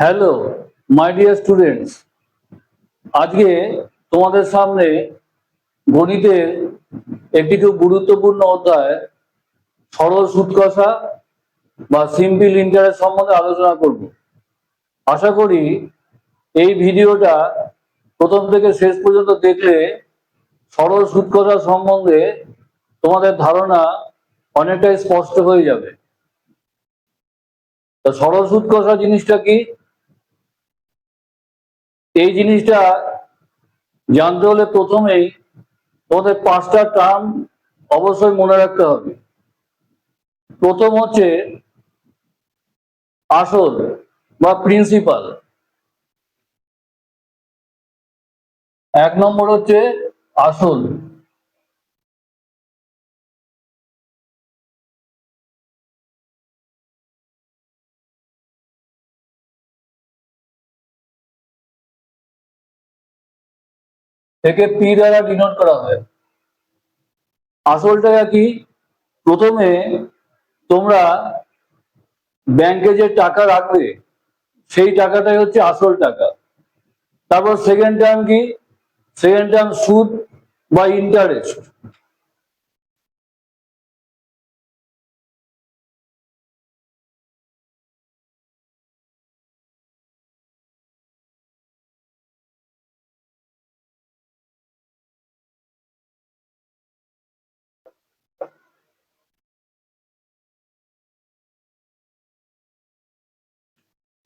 Hello, my dear students, আজকে তোমাদের সামনে গণিতের একটি খুব গুরুত্বপূর্ণ অধ্যায়, সরল সুদ কষা বা সিম্পল ইন্টারেস্ট সম্বন্ধে আলোচনা করব। আশা করি এই ভিডিওটা প্রথম থেকে শেষ পর্যন্ত দেখলে সরল সুদ কষা সম্বন্ধে তোমাদের ধারণা অনেকটাই স্পষ্ট হয়ে যাবে। তা সরল সুদ কষা জিনিসটা কি? এই জিনিসটা জানতে হলে প্রথমেই তোমাদের পাঁচটা টার্ম অবশ্যই মনে রাখতে হবে। প্রথম হচ্ছে আসল বা প্রিন্সিপাল এক নম্বর হচ্ছে আসল। একে পি দ্বারা ডিনোট করা হয়। আসলটা কি? প্রথমে তোমরা ব্যাংকে যে টাকা রাখবে, সেই টাকাটাই হচ্ছে আসল টাকা। তারপর সেকেন্ড টার্ম কি? সেকেন্ড টার্ম সুদ বা ইন্টারেস্ট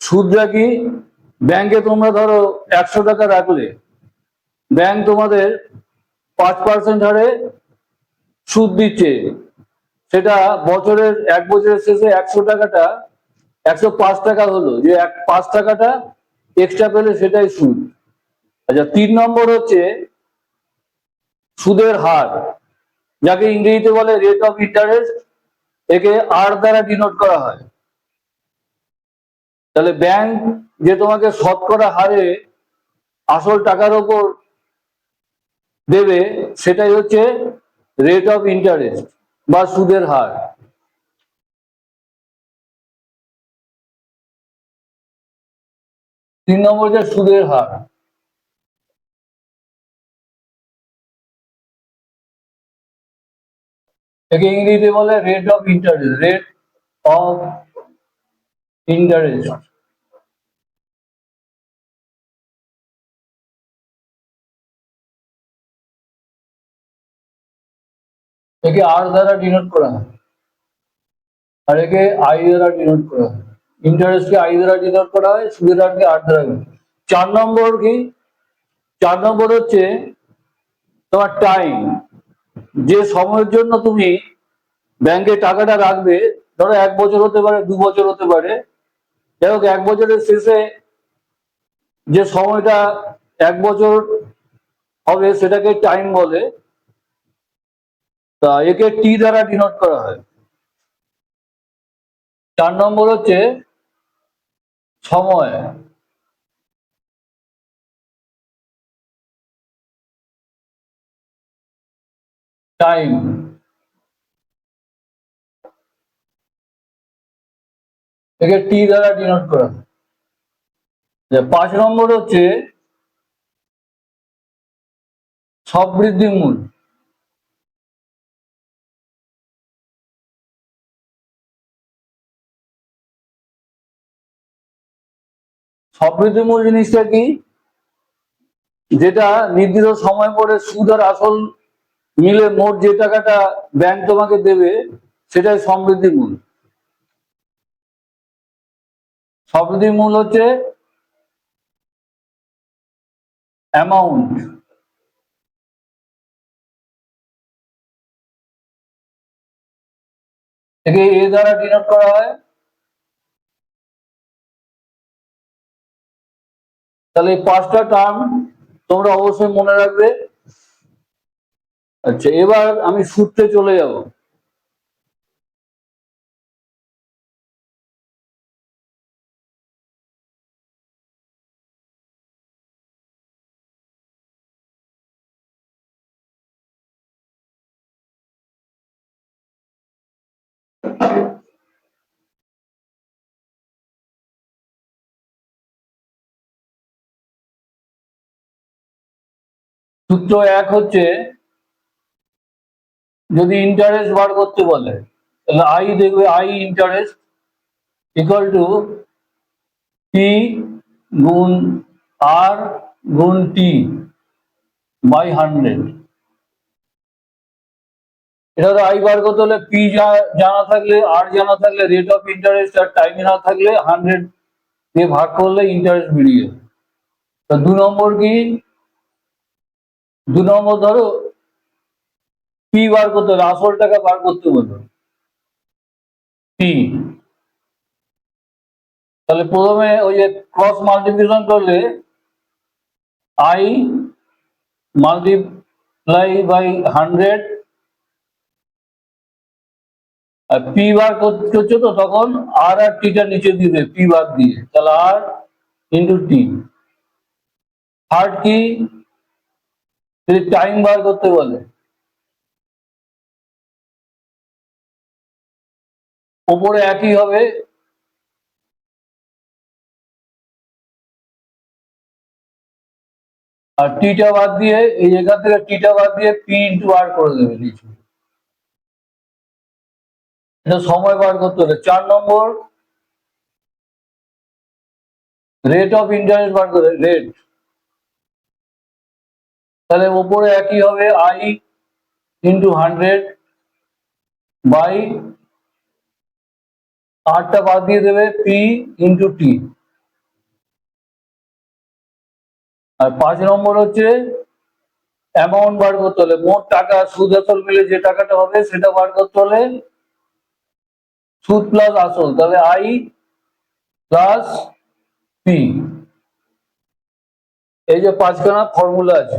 সুদটা কি? ব্যাংকে তোমরা ধরো একশো টাকা রাখলে, ব্যাংক তোমাদের পাঁচ পার্সেন্ট হারে সুদ দিচ্ছে। সেটা বছরের, এক বছরের শেষে একশো টাকাটা, একশো পাঁচ টাকা হলো। যে এক পাঁচ টাকাটা এক্সট্রা পেলে সেটাই সুদ। আচ্ছা তিন নম্বর হচ্ছে সুদের হার, যাকে ইংরেজিতে বলে রেট অফ ইন্টারেস্ট একে আর দ্বারা ডিনোট করা হয়। তাহলে ব্যাংক যে তোমাকে শতকরা হারে আসল টাকার ওপর দেবে, সেটাই হচ্ছে রেট অফ ইন্টারেস্ট বা সুদের হার। তিন নম্বর যে সুদের হার। ইংরেজিতে বলে rate of interest rate of interest একে আর দ্বারা ডিনোট করা হয়। আর একে আই দ্বারা ডিনোট করা হয়। ইন্টারেস্টকে আই দ্বারা ডিনোট করা হয় সুদের হারকে আর দ্বারা চার নম্বর কি? চার নম্বর হচ্ছে তোমার টাইম যে সময়ের জন্য তুমি ব্যাংকে টাকাটা রাখবে, ধরো এক বছর হতে পারে, দু বছর হতে পারে যাই হোক এক বছরের শেষে যে সময়টা এক বছর হবে সেটাকে টাইম বলে, তা একে টি দ্বারা ডিনোট করা হয়। চার নম্বর হচ্ছে সময়। টাইম একে টি দ্বারা ডিনোট করা যে পাঁচ নম্বর হচ্ছে সবৃদ্ধি মূল। সবৃদ্ধি মূল জিনিসটা কি? যেটা নির্দিষ্ট সময় পরে সুদ আর আসল মিলে মোট যে টাকাটা ব্যাংক তোমাকে দেবে, সেটাই সমৃদ্ধি মূল। সমৃদ্ধি মূল হচ্ছে অ্যামাউন্ট একে এ দ্বারা ডিনোট করা হয়। তাহলে এই পাঁচটা টার্ম তোমরা অবশ্যই মনে রাখবে। আচ্ছা এবার আমি সূত্রে চলে যাব। সূত্র এক হচ্ছে, যদি ইন্টারেস্ট বার করতে বলে, তাহলে আই দেখবে I interest equal to T গুণ আর গুণ টি বাই হান্ড্রেড এটা তো আই বার করতে হলে পি জানা থাকলে আর জানা থাকলে রেট অফ ইন্টারেস্ট আর টাইম না থাকলে হান্ড্রেড দিয়ে ভাগ করলে ইন্টারেস্ট বেরিয়ে যাবে তা দু নম্বর কি? দু নম্বর ধরো পি বার করতে হলে, আসল টাকা বার করতে বলবে পি তাহলে প্রথমে ওই যে ক্রস মাল্টিপ্লিকেশন করলে I multiply by hundred P বার করছ তো তখন আর আর টিটা নিচে দিবে পি বার দিয়ে। তাহলে আর ইন্টু টি থার্ড কি? টাইম বার করতে বলে। ওপরে একই হবে। আর টিটা বাদ দিয়ে, এই এখান থেকে টিটা বাদ দিয়ে পি ইন্টু আর করে দেবে নিচে। এটা সময় বার করতে হবে। চার নম্বর রেট অফ ইন্টারেস্ট বার করে রেট তাহলে ওপরে একই হবে আই ইন্টু হান্ড্রেড বাই আটটা বাদ দিয়ে দেবে পি ইন্টু টি আর পাঁচ নম্বর হচ্ছে অ্যামাউন্ট বার করতে হলে, মোট টাকা, সুদ, আসল মিলে যে টাকাটা হবে, সেটা বার করতে হলে সুদ প্লাস আসল তাহলে আই প্লাস পি। এই যে পাঁচখানা ফর্মুলা আছে।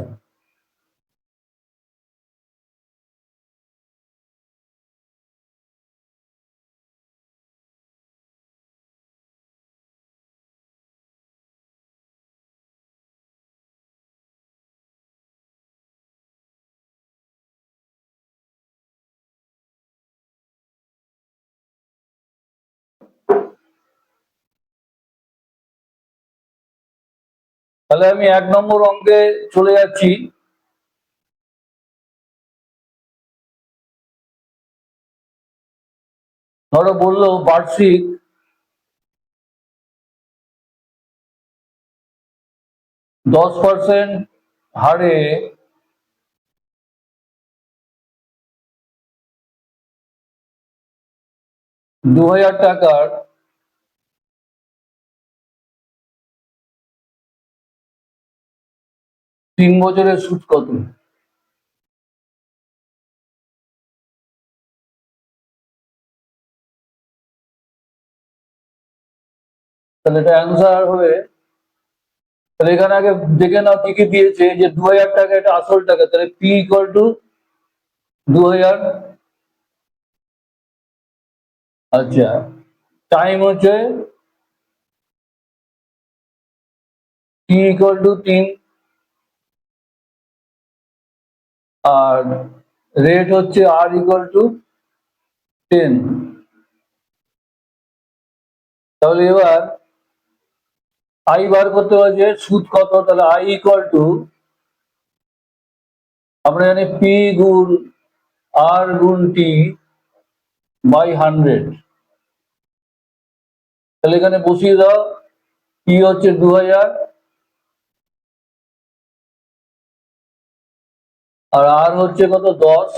তাহলে আমি এক নম্বর অঙ্কে চলে যাচ্ছি। ধরো বলল বার্ষিক দশ পার্সেন্ট হারে দু হাজার টাকার তিন বছরের সুদ কত? তাহলে এটা অ্যান্সার হবে। তাহলে এখানে আগে দেখে নাও কি কি দিয়েছে যে দু হাজার টাকা, এটা আসল টাকা। তাহলে পি ইকুয়াল টু দু হাজার আচ্ছা টাইম হচ্ছে টি ইকুয়াল টু তিন। আর রেট হচ্ছে আর ইকুয়াল টু টেন তাহলে এবার আই বার করতে হয়েছে সুদ কত? তাহলে আই ইকুয়াল টু আমরা জানি পি গুণ আর গুণ টি বাই হান্ড্রেড তাহলে এখানে বসিয়ে দাও পি হচ্ছে দু হাজার আর আর হচ্ছে কত? দশ।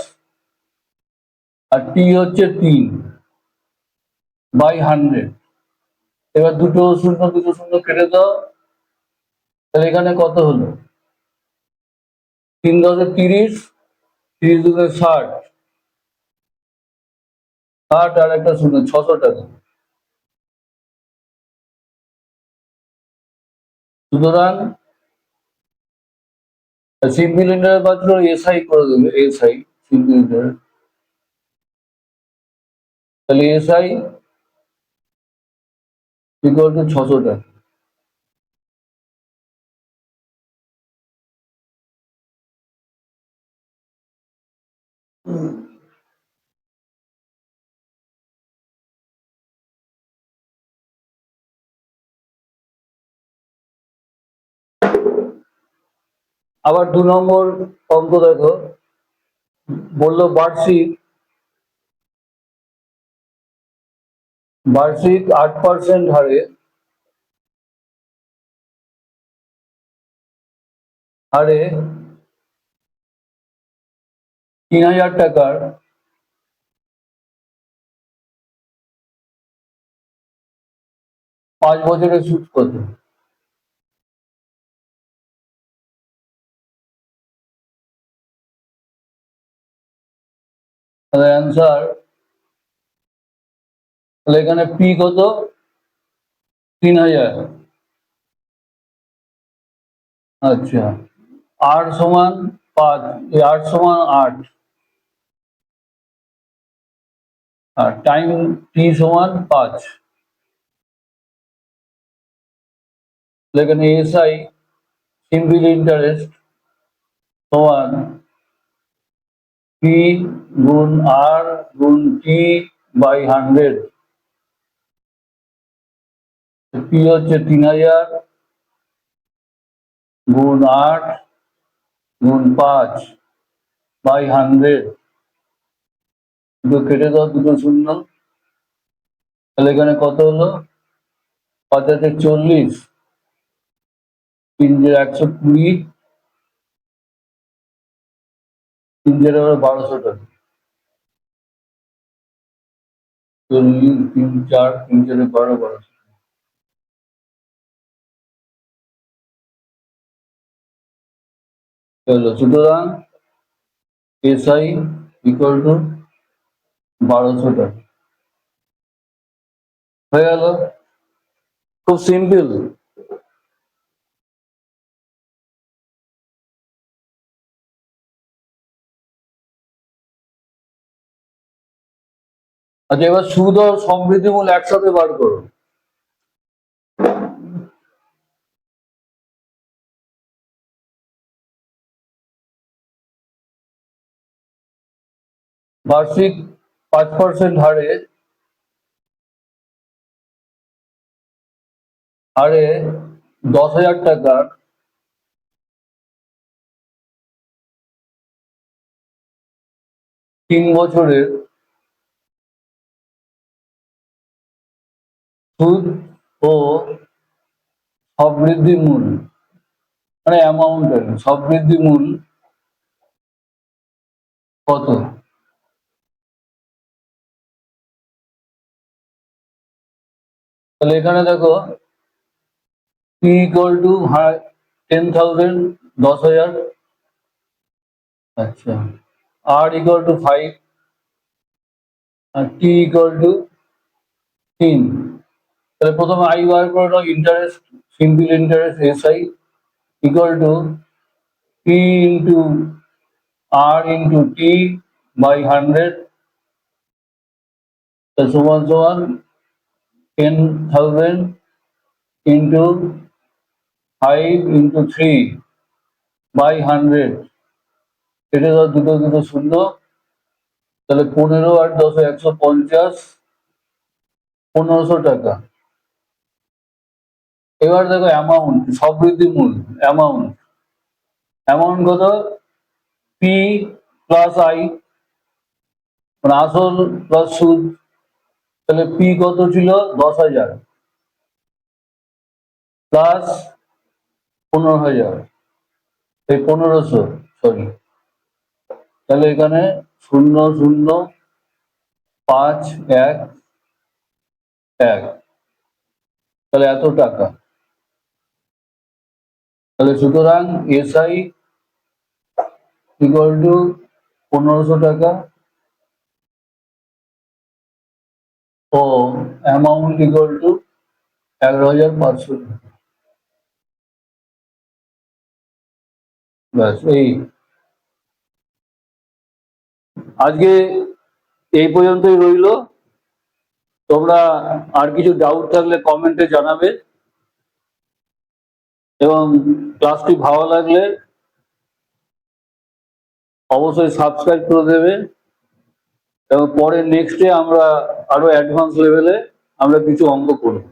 আর টি হচ্ছে তিন। By hundred. এবার দুটো শূন্য দুটো শূন্য কেটে দাও। তাহলে এখানে কত হলো? তিন দশে তিরিশ তিরিশ দুটো ষাট। ষাট আর একটা শূন্য, ছশো টাকা। সুতরাং সিম্পল ইন্টারেস্ট বাজলো এসআই করে দেবে, এসআই সিম্পল ইন্টারেস্ট তাহলে এসআই ইকুয়াল টু ছশো টাকা। আবার দু নম্বর অঙ্ক দেখো বলল বার্ষিক বার্ষিক আট পার্সেন্ট হারে হারে তিন হাজার টাকার পাঁচ বছরের সুদ কত? তাহলে অ্যান্সার তাহলে এখানে পি কত? তিন হাজার। আচ্ছা। আট সমান পাঁচ আট সমান আট। আর টাইম টি সমান পাঁচ। এখানে এসআই সিম্পল ইন্টারেস্ট সমান পি গুণ আর গুণ টি বাই হান্ড্রেড পি হচ্ছে তিন হাজার গুণ আট গুণ পাঁচ বাই হান্ড্রেড দুটো কেটে দাও, দুটো শূন্য। তাহলে এখানে কত হলো? পাঁচ হাজার চল্লিশ। তিন যে একশো কুড়ি। তিন জেরে বারোশো টাকা। তিন চার, তিন জেরে বারো, বারোশো চলো সুতরাং এসআই ইকুয়াল টু বারোশো টাকা। হয়ে গেল। খুব সিম্পল আচ্ছা এবার সুদ ও সমৃদ্ধিমূল একসাথে বার করো বার্ষিক পাঁচ পার্সেন্ট হারে হারে দশ হাজার টাকার তিন বছরের সুদ ও সমৃদ্ধি মূল। মানে অ্যামাউন্ট আর কি, সমৃদ্ধি মূল কত? তাহলে এখানে দেখো P equal to ten thousand দশ হাজার। আচ্ছা আর ইকুয়াল টু ফাইভ আর টি ইকুয়াল টু তিন। তাহলে প্রথমে আই বার করে interest simple interest S I equal to P into R into T by hundred সমান সমান ten thousand into five into three by hundred এটা ধর দুটো দুটো শূন্য। তাহলে পনেরো আর দশ, একশো পঞ্চাশ, পনেরোশো টাকা। এবার দেখো অ্যামাউন্ট সমৃদ্ধি মূল অ্যামাউন্ট অ্যামাউন্ট কত? পি প্লাস আই মানে আসল প্লাস সুদ, তাহলে পি কত ছিল? দশ হাজার। প্লাস পনেরো হাজার। এই পনেরোশো সরি তাহলে এখানে শূন্য শূন্য, পাঁচ, এক এক। তাহলে এত টাকা। তাহলে সুতরাং এসআই ইকুয়াল টু পনেরোশো টাকা ও অ্যামাউন্ট ইকুয়াল টু এগারো হাজার পাঁচশো ব্যাস, এই। আজকে এই পর্যন্তই রইল। তোমরা আর কিছু ডাউট থাকলে কমেন্টে জানাবে। এবং ক্লাসটি ভালো লাগলে অবশ্যই সাবস্ক্রাইব করে দেবে এবং পরে নেক্সটে আমরা আরও অ্যাডভান্স লেভেলে আমরা কিছু অঙ্ক করব।